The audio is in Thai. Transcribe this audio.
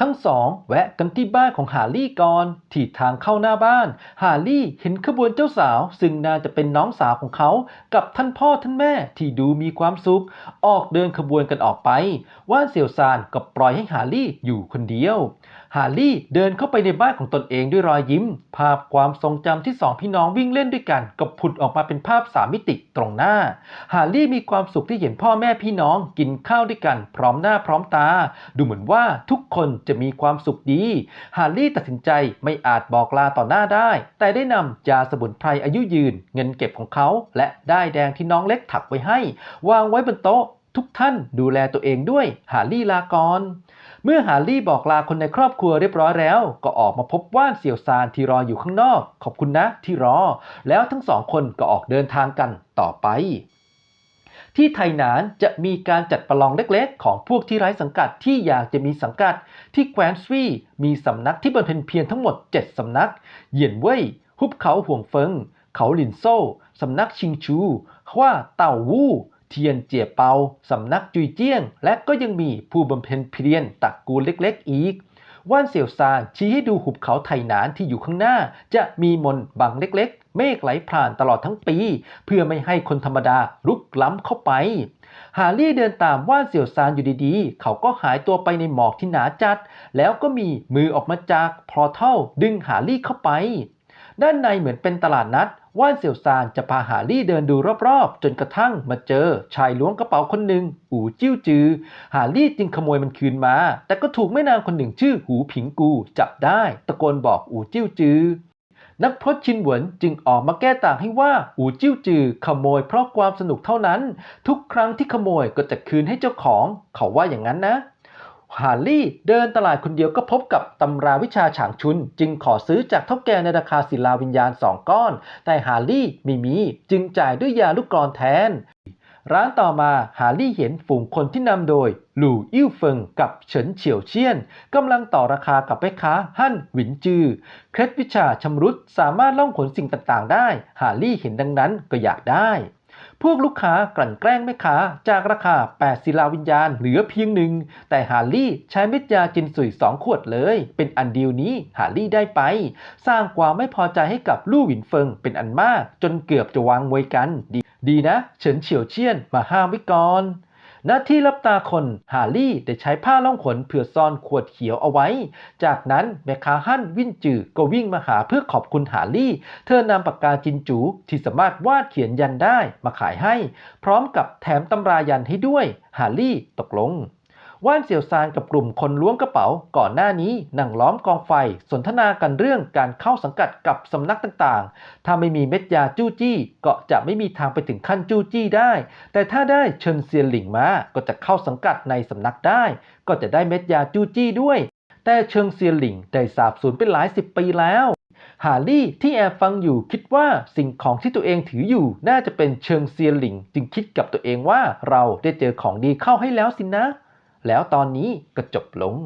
ทั้งสองแวะกันที่บ้านของฮารี่ก่อนที่ทางเข้าหน้าบ้าน ฮารี่เห็นขบวนเจ้าสาว ซึ่งน่าจะเป็นน้องสาวของเขา กับท่านพ่อท่านแม่ที่ดูมีความสุข ออกเดินขบวนกันออกไป ว่านเสี่ยวซานก็ปล่อยให้ฮารี่อยู่คนเดียว ฮารี่เดินเข้าไปในบ้านของตนเองด้วยรอยยิ้ม ภาพความทรงจำที่สองพี่น้องวิ่งเล่นด้วยกันก็ผุดออกมาเป็นภาพสามมิติตรงหน้า ฮารี่มีความสุขที่เห็นพ่อแม่พี่น้องกินข้าวด้วยกัน พร้อมหน้าพร้อมตา ดูเหมือนว่าทุกคนจะมีความสุขดี ฮารี่ตัดสินใจไม่อาจบอกลาต่อหน้าได้ แต่ได้นำยาสมุนไพรอายุยืน เงินเก็บของเขา และได้แดงที่น้องเล็กถักไว้ให้ วางไว้บนโต๊ะ ทุกท่านดูแลตัวเองด้วย ฮารี่ลากร เมื่อฮารี่บอกลาคนในครอบครัวเรียบร้อยแล้ว ก็ออกมาพบว่านเสี่ยวซานที่รออยู่ข้างนอก ขอบคุณนะที่รอ แล้วทั้งสองคนก็ออกเดินทางกันต่อไป ที่ไทหนานจะมีการจัดประลองเล็กๆ ของพวกที่ไร้สังกัดที่อยากจะมีสังกัด ที่แคว้นสวีมีสำนักที่บำเพ็ญเพียรทั้งหมด 7 สำนัก เหยียนเว่ยหุบเขาห่วงเฟิง เขาหลินโซ่สำนักชิงชูว่าเต่าวู่ เทียนเจียเปาสำนักจุยเจี้ยง และก็ยังมีผู้บำเพ็ญเพียรตระกูลเล็กๆอีกว่านเสี่ยวซานชี้ให้ดูหุบเขาไถหนานที่อยู่ข้างหน้า จะมีมนบังเล็กๆ เมฆไหลผ่านตลอดทั้งปี เพื่อไม่ให้คนธรรมดาลุกล้ำเข้าไปฮารี่เดินตามว่านเสี่ยวซานอยู่ดีๆ เขาก็หายตัวไปในหมอกที่หนาจัด แล้วก็มีมือออกมาจากพอเท่าดึงฮารี่เข้าไป ด้านในเหมือนเป็นตลาดนัด ว่านเสี่ยวซานจะพาฮารี่เดินดูรอบๆ จนกระทั่งมาเจอชายล้วงกระเป๋าคนหนึ่งอู่จิ้วจือฮารี่จึงขโมยมันคืนมา แต่ก็ถูกแม่นางคนหนึ่งชื่อหูผิงกู จับได้ ตะโกนบอกอู่จิ้วจือ นักพรตชินหวนจึงออกมาแก้ต่างให้ว่าอู่จิ้วจือ ขโมยเพราะความสนุกเท่านั้น ทุกครั้งที่ขโมยก็จะคืนให้เจ้าของ เขาว่าอย่างนั้นนะ ฮาร์ลี่เดินตลาดคนเดียวก็พบกับตำราวิชาฉางชุน จึงขอซื้อจากเท่าแก่ในราคาศิลาวิญญาณสองก้อน แต่ฮาร์ลี่ไม่มี จึงจ่ายด้วยยาลูกกรอนแทน ร้านต่อมาฮาร์ลี่เห็นฝูงคนที่นำโดย หลู่อิ่วเฟิงกับเฉินเฉียวเชียนกำลังต่อราคากับแม่ค้าฮั่นหวินจือ เคล็ดวิชาชำรุดสามารถล่องขนสิ่งต่างๆ ได้ฮาร์ลี่เห็นดังนั้นก็อยากได้ พวกลูกค้ากลั่นแกล้งแม่ค้าจากราคา 8 ศิลาวิญญาณเหลือเพียงหนึ่ง แต่ฮารี่ใช้เม็ดยาจินสุยสองขวดเลย เป็นอันเดียวนี้ฮารี่ได้ไป สร้างความไม่พอใจให้กับลู่หวินเฟิงเป็นอันมาก จนเกือบจะวางมวยกัน ดีดีนะ เฉินเฉียวเชียนมาห้ามไว้ก่อน หน้าที่รับตาคนฮารี่ได้ใช้ผ้าล่องขนเผื่อซ่อนขวดเขียวเอาไว้ จากนั้นแมคคาฮั่นวินจือก็วิ่งมาหาเพื่อขอบคุณฮารี่ เธอนำปากกาจินจูที่สามารถวาดเขียนยันได้มาขายให้ พร้อมกับแถมตำรายันให้ด้วยฮารี่ตกลง ว่านเสี่ยวซานกับกลุ่มคนล้วงกระเป๋า ก่อนหน้านี้นั่งล้อมกองไฟ สนทนากันเรื่องการเข้าสังกัดกับสำนักต่างๆ ถ้าไม่มีเม็ดยาจู้จี้ก็จะไม่มีทางไปถึงขั้นจู้จี้ได้ แต่ถ้าได้เชิญเซียนหลิงมาก็จะเข้าสังกัดในสำนักได้ ก็จะได้เม็ดยาจู้จี้ด้วย แต่เชิงเซียนหลิงได้สาบสูญไปหลายสิบปีแล้วฮารี่ที่แอบฟังอยู่คิดว่าสิ่งของที่ตัวเองถืออยู่น่าจะเป็นเชิงเซียนหลิง จึงคิดกับตัวเองว่าเราได้เจอของดีเข้าให้แล้วสินะ แล้วตอนนี้ก็จบลง